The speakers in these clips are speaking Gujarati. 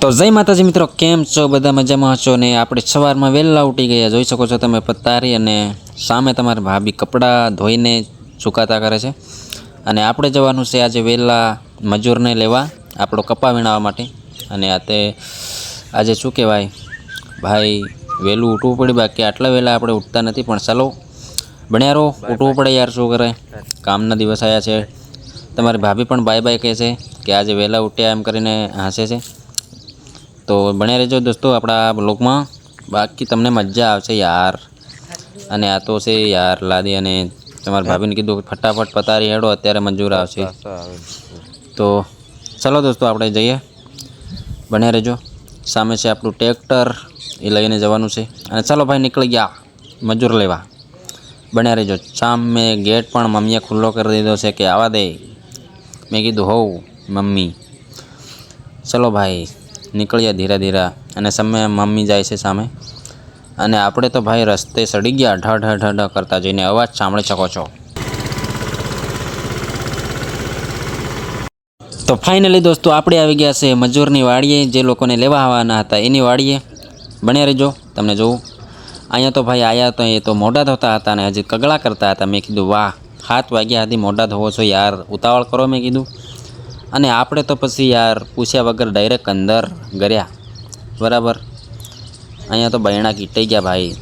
તો જય માતાજી મિત્રો, કેમ છો? બધા મજામાં છો ને? આપણે સવારમાં વહેલા ઉઠી ગયા. જોઈ શકો છો તમે પતારી અને સામે તમારા ભાભી કપડાં ધોઈને સુકાતા કરે છે. અને આપણે જવાનું છે આજે વહેલા મજૂરને લેવા, આપણો કપા વીણાવા માટે. અને આ તે, આજે શું કહેવાય? ભાઈ, વહેલું ઉઠવું પડે. બાકી આટલા વહેલા આપણે ઉઠતા નથી, પણ ચાલો. ભણ્યા રહો ઉઠવું પડે યાર, શું કરે? કામના દિવસ આવ્યા છે. તમારી ભાભી પણ બાય બાય કહે છે કે આજે વહેલા ઉઠ્યા એમ કરીને હાંસે છે. તો બને રહેજો દોસ્તો આપણા બ્લોગમાં. બાકી તમને મજા આવશે યાર. અને આ તો છે યાર લાદી અને તમારા ભાભીને કીધું ફટાફટ પતારી હેડો અત્યારે મંજૂર આવશે. તો ચલો દોસ્તો આપણે જઈએ. બને રહેજો. સામે છે આપણું ટ્રેક્ટર. એ લઈને જવાનું છે. અને ચાલો ભાઈ નીકળી ગયા. મજૂર લેવા. બન્યા રહેજો. સામે ગેટ પણ મમ્મીએ ખુલ્લો કરી દીધો છે કે આવા દે. મેં કીધું હોવ મમ્મી. ચલો ભાઈ. નીકળ્યા ધીરે ધીરે અને સામે મમ્મી જાય છે સામે. અને આપણે તો ભાઈ રસ્તે સડી ગયા, ઢ ઢ ઢ કરતા જઈને અવાજ સાંભળી શકો છો. તો ફાઇનલી દોસ્તો, આપણે આવી ગયા છે મજૂરની વાડીએ. જે લોકોને લેવા આવવાના હતા એની વાડીએ. બન્યા રહેજો, તમને જોવું અહીંયા તો ભાઈ આવ્યા તો એ તો મોઢા ધોતા હતા અને હજી કગળા કરતા હતા. મેં કીધું, વાહ, સાત વાગ્યા હતી મોઢા ધોવો છો યાર. ઉતાવળ કરો, મેં કીધું. અને આપણે તો પછી યાર પૂછ્યા વગર ડાયરેક્ટ અંદર ગર્યા. બરાબર? અહીંયા તો બૈણા કીટાઈ ગયા ભાઈ.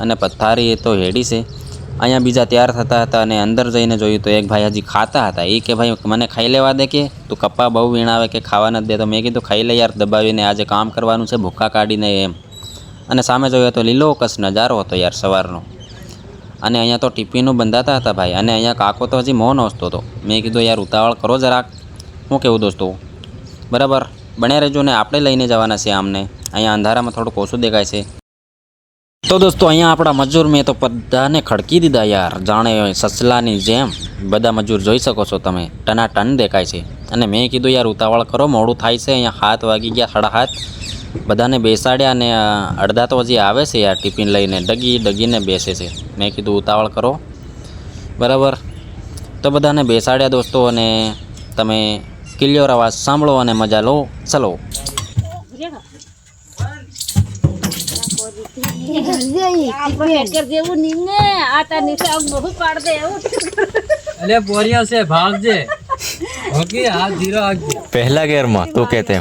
અને પથારી એ તો હેડી છે. અહીંયા બીજા તૈયાર થતા હતા અને અંદર જઈને જોયું તો એક ભાઈ હજી ખાતા હતા. એ કે ભાઈ, મને ખાઈ લેવા દે કે? તું કપ્પા બહુ વીણાવે કે ખાવા નથી દે? તો મેં કીધું, ખાઈ લે યાર, દબાવીને આજે કામ કરવાનું છે, ભૂખા કાઢીને એમ. અને સામે જોયો તો લીલો કસ નજારો હતો યાર સવારનો. અને અહીંયા તો ટિફિનો બંધાતા હતા ભાઈ. અને અહીંયા કાકો તો હજી મોં હસતો હતો. મેં કીધું, યાર, ઉતાવળ કરો જરાક. શું કેવું દોસ્તો? બરાબર. બન્યા રહેજો ને આપણે લઈને જવાના છે આમને. અહીંયા અંધારામાં થોડુંક ઓછું દેખાય છે. તો દોસ્તો, અહીંયા આપણા મજૂર મેં તો બધાને ખડકી દીધા યાર. જાણે સસલાની જેમ બધા મજૂર જોઈ શકો છો તમે. ટના ટન દેખાય છે. અને મેં કીધું, યાર, ઉતાવળ કરો. મોડું થાય છે. અહીંયા હાથ વાગી ગયા સાડા હાથ. બધાને બેસાડ્યા અને અડધા તો હજી આવે છે યાર ટિફિન લઈને. ડગી ડગીને બેસે છે. મેં કીધું, ઉતાવળ કરો. બરાબર. તો બધાને બેસાડ્યા દોસ્તો અને તમે ક્લિયર અવાજ સાંભળો અને મજા લો. ચલો. પહેલા ગેરમાં તું કહેતે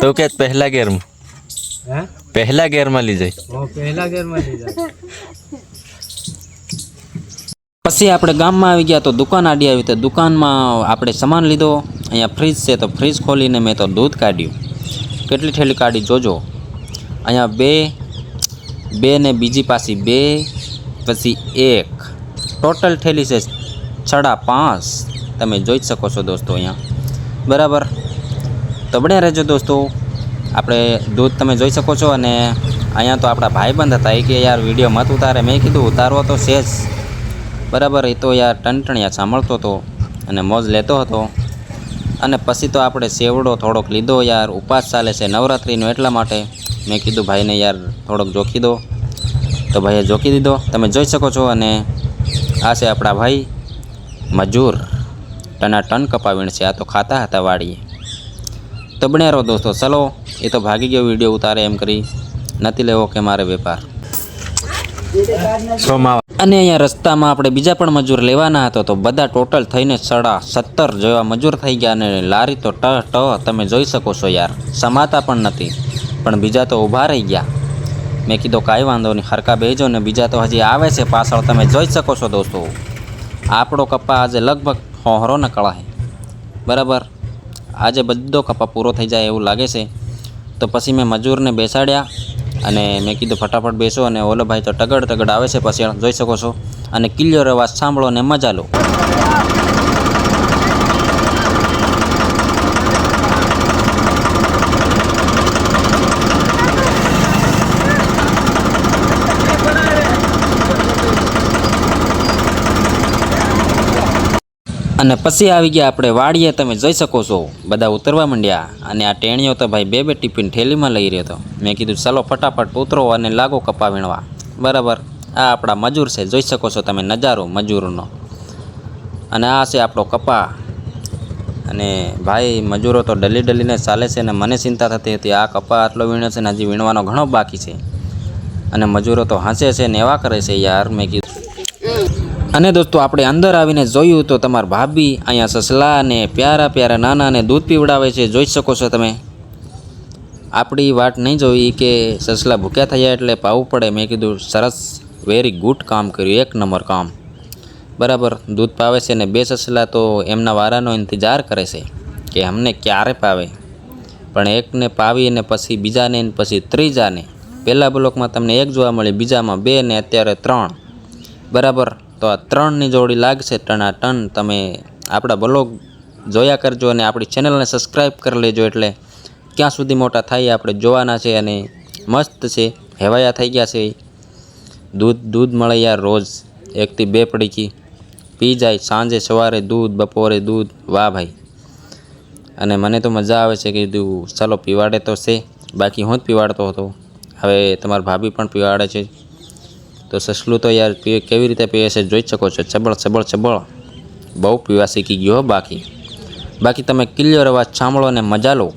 તું કે પહેલા ગેરમાં. હે? પહેલા ગેરમાં લઈ જાય પહેલા ગેરમાં લઈ જા પછી આપણે ગામમાં આવી ગયા તો દુકાન આડી આવી તો દુકાનમાં આપણે સામાન લીધો. અહીંયા ફ્રીજ છે તો ફ્રીજ ખોલીને મેં તો દૂધ કાઢ્યું. કેટલી ઠેલી કાઢી જોજો. અહીંયા બે બે ને બીજી પાછી બે, પછી એક. ટોટલ ઠેલી છે છડા પાંચ. તમે જોઈ જ શકો છો દોસ્તો અહીંયા. બરાબર? તો રહેજો દોસ્તો. આપણે દૂધ તમે જોઈ શકો છો અને અહીંયા તો આપણા ભાઈબંધ હતા. એ કે, યાર, વીડિયો મત ઉતારે. મેં કીધું, ઉતારવો તો છે જ. બરાબર એ તો યાર ટણટણિયા સાંભળતો હતો અને મોજ લેતો હતો. અને પછી તો આપણે સેવડો થોડોક લીધો યાર, ઉપવાસ ચાલે છે નવરાત્રિનો એટલા માટે. મેં કીધું ભાઈને યાર થોડોક જોખી દો. તો ભાઈએ જોખી દીધો. તમે જોઈ શકો છો અને આ છે આપણા ભાઈ મજૂર. ટના ટન કપાવીણ છે, આ તો ખાતા હતા વાડીએ. તો બને રહો દોસ્તો, ચલો, એ તો ભાગી ગયો વીડિયો ઉતારે એમ કરી. નથી લેવો કે મારે વેપાર. સોમાવા અને અહીંયા રસ્તામાં આપણે બીજા પણ મજૂર લેવાના હતા તો બધા ટોટલ થઈને સડા સત્તર જેવા મજૂર થઈ ગયા અને લારી તો ટ ટ તમે જોઈ શકો છો યાર. સમાતા પણ નથી, પણ બીજા તો ઊભા રહી ગયા. મેં કીધું કાંઈ વાંધો નહીં હરકા બેજો ને બીજા તો હજી આવે છે પાછળ, તમે જોઈ શકો છો દોસ્તો. આપણો કપ્પા આજે લગભગ હોહરો ન કળાય બરાબર? આજે બધો કપ્પા પૂરો થઈ જાય એવું લાગે છે. તો પછી મેં મજૂરને બેસાડ્યા. અને મેં કીધું ફટાફટ બેસો અને ઓલો ભાઈ તો ટગડ ટગડ આવે છે. પછી જોઈ શકો છો. અને ક્લિયર અવાજ સાંભળો અને મજા લો. અને પછી આવી ગયા આપણે વાડીએ, તમે જોઈ શકો છો. બધા ઉતરવા માંડ્યા. અને આ ટેણીઓ તો ભાઈ બે બે ટિફિન થેલીમાં લઈ રહ્યો હતો. મેં કીધું, ચાલો ફટાફટ ઉતરો અને લાગો કપા વીણવા. બરાબર. આ આપણા મજૂર છે. જોઈ શકો છો તમે નજારો મજૂરનો. અને આ છે આપણો કપા. અને ભાઈ, મજૂરો તો ડલી ડલીને ચાલે છે અને મને ચિંતા થતી હતી. આ કપા આટલો વીણ્યો છે ને હજી વીણવાનો ઘણો બાકી છે. અને મજૂરો તો હાંસે છે ને એવા કરે છે યાર. મેં કીધું અને દોસ્તો, આપણે અંદર આવીને જોયું તો તમારા ભાભી અહીંયા સસલા અને પ્યારા પ્યારા નાના અને દૂધ પીવડાવે છે, જોઈ શકો છો તમે. આપણી વાટ નહીં જોઈ કે સસલા ભૂખ્યા થયા એટલે પાવું પડે. મેં કીધું, સરસ વેરી ગુડ કામ કર્યું, એક નંબર કામ. બરાબર, દૂધ પાવે છે ને બે સસલા તો એમના વારાનો ઇંતજાર કરે છે કે અમને ક્યારે પાવે? પણ એકને પાવી અને પછી બીજાને પછી ત્રીજાને. પહેલા બ્લોકમાં તમને એક જોવા મળી, બીજામાં બે ને અત્યારે ત્રણ. બરાબર તો આ ત્રણની જોડી લાગશે ટના ટન. તમે આપણા બ્લોગ જોયા કરજો અને આપણી ચેનલને સબસ્ક્રાઈબ કરી લેજો એટલે ક્યાં સુધી મોટા થાય આપણે જોવાના છે અને મસ્ત છે. હેવાયા થઈ ગયા છે. દૂધ દૂધ મળે યાર રોજ. એકથી બે પડીકી. પી જાય સાંજે, સવારે દૂધ, બપોરે દૂધ. વાહ ભાઈ. અને મને તો મજા આવે છે કે કીધું, ચાલો, પીવાડે તો છે. બાકી હું જ પીવાડતો હતો. હવે તમારા ભાભી પણ પીવાડે છે. તો સસલું તો યાર કેવી રીતે પીવે છે જોઈ શકો છો. ચબળ ચબળ ચબળ. બહુ પીવા શીખી ગયો બાકી. બાકી તમે ક્લિયર અવાજ સાંભળો અને મજા લો.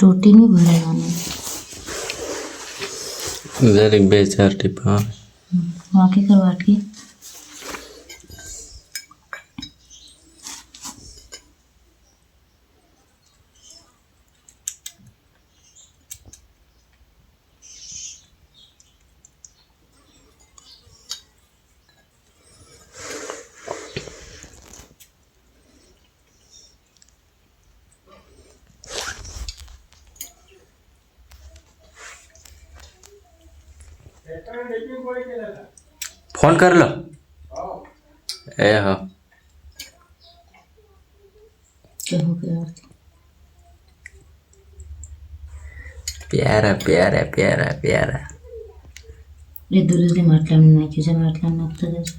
ટોટી નહીં ભરાવાની જરીક બે ચાર ટીપા વાકી કર વાટકી ફોન કર લો. એ હા. પ્યારા પ્યારા પ્યારા પ્યારા. એ દૂરથી માટલા નાખ્યું છે માટલા નાખતો જશે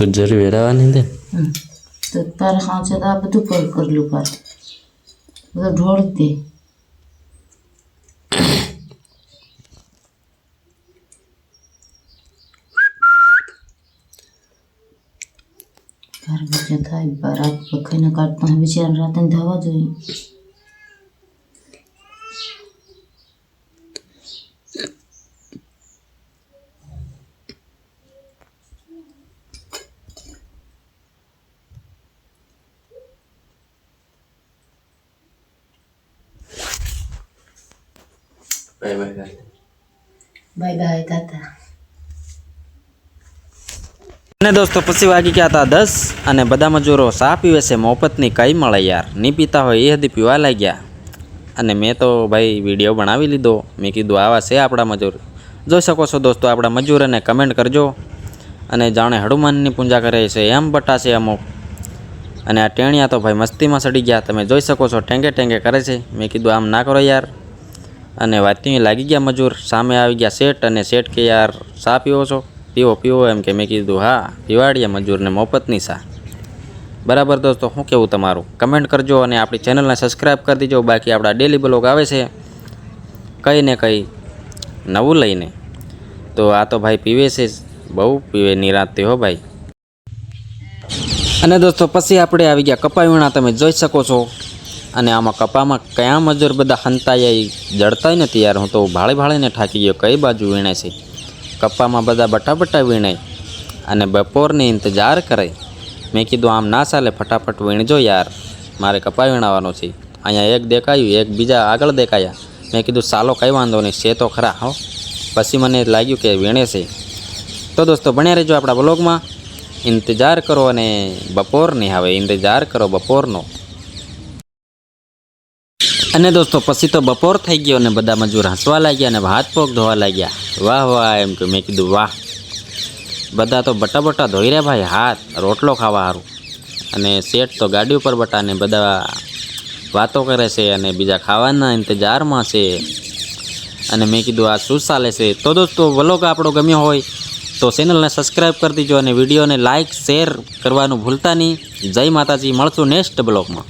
તો જરી વેરાવાની દે. તો તાર ખાંચે તો આ બધું પર કરલું પર બધું ઢોળ દે ઘર વાગ્યા થાય રાત પખાઈને કાઢતા બિચારા રાતે ધાવા જોઈએ bye bye bye bye tata અને દોસ્તો પછી વાગી ગયા હતા દસ અને બધા મજૂરો સા પીવે છે મોફતની કઈ મળે યાર. નહીં પીતા હોય એ હદી પીવા લાગ્યા. અને મેં તો ભાઈ વીડિયો બનાવી લીધો. મેં કીધું આવા છે આપણા મજૂર. જોઈ શકો છો દોસ્તો આપણા મજૂરોને કમેન્ટ કરજો. અને જાણે હનુમાનની પૂજા કરે છે એમ બટાશે અમુક. અને આ ટેણિયા તો ભાઈ મસ્તીમાં સડી ગયા. તમે જોઈ શકો છો ટેંગે ટેંગે કરે છે. મેં કીધું આમ ના કરો યાર. અને વાતની લાગી ગયા મજૂર. સામે આવી ગયા શેઠ અને શેઠ કે, યાર, ચા પીવો છો? પીવો પીવો, એમ કે મેં કીધું, હા પીવાડીએ મજૂરને મફતની સા બરાબર દોસ્તો, શું કેવું તમારું? કમેન્ટ કરજો અને આપણી ચેનલને સબસ્ક્રાઈબ કરી દેજો. બાકી આપણા ડેલી બ્લોગ આવે છે કંઈ ને કંઈ નવું લઈને. તો આ તો ભાઈ પીવે છે. બહુ પીવે, નિરાંતે હો ભાઈ. અને દોસ્તો, પછી આપણે આવી ગયા કપા વીણા તમે જોઈ શકો છો અને આમાં કપામાં કયા મજૂર બધા હંતાયા એ જડતાય નથી યાર હું તો ભાળે ભાળીને ઠાકી ગયો, કઈ બાજુ વીણે છે? કપ્પામાં બધા બટા વીણાય અને બપોરની ઇંતજાર કરે. મેં કીધું, આમ ના ચાલે, ફટાફટ વીણજો યાર. મારે કપા વીણાવાનો છે. અહીંયા એક દેખાયું, એક બીજા આગળ દેખાયા. મેં કીધું સાલો કંઈ વાંધો નહીં, છે તો ખરા, હો. પછી મને લાગ્યું કે વીણે છે. તો દોસ્તો, ભણ્યા રહેજો આપણા બ્લોગમાં ઇંતજાર કરો અને બપોરની, હવે ઇંતજાર કરો બપોરનો. અને દોસ્તો, પછી તો બપોર થઈ ગયો અને બધા મજૂર હસવા લાગ્યા અને હાથ પગ ધોવા લાગ્યા. વાહ વાહ, એમ કે મેં કીધું, વાહ. બધા તો બટા બટા ધોઈ રહ્યા ભાઈ, હાથ, રોટલો ખાવા સારું અને શેઠ તો ગાડી ઉપર બટા ને બધા વાતો કરે છે અને બીજા ખાવાના ઇંતજારમાં છે. અને મેં કીધું, આ શું ચાલે છે? તો દોસ્તો, વલોગ આપણો ગમ્યો હોય તો ચેનલને સબસ્ક્રાઈબ કરી દીજો અને વિડીયોને લાઇક શેર કરવાનું ભૂલતા નહીં. જય માતાજી, મળશું નેક્સ્ટ બ્લોગમાં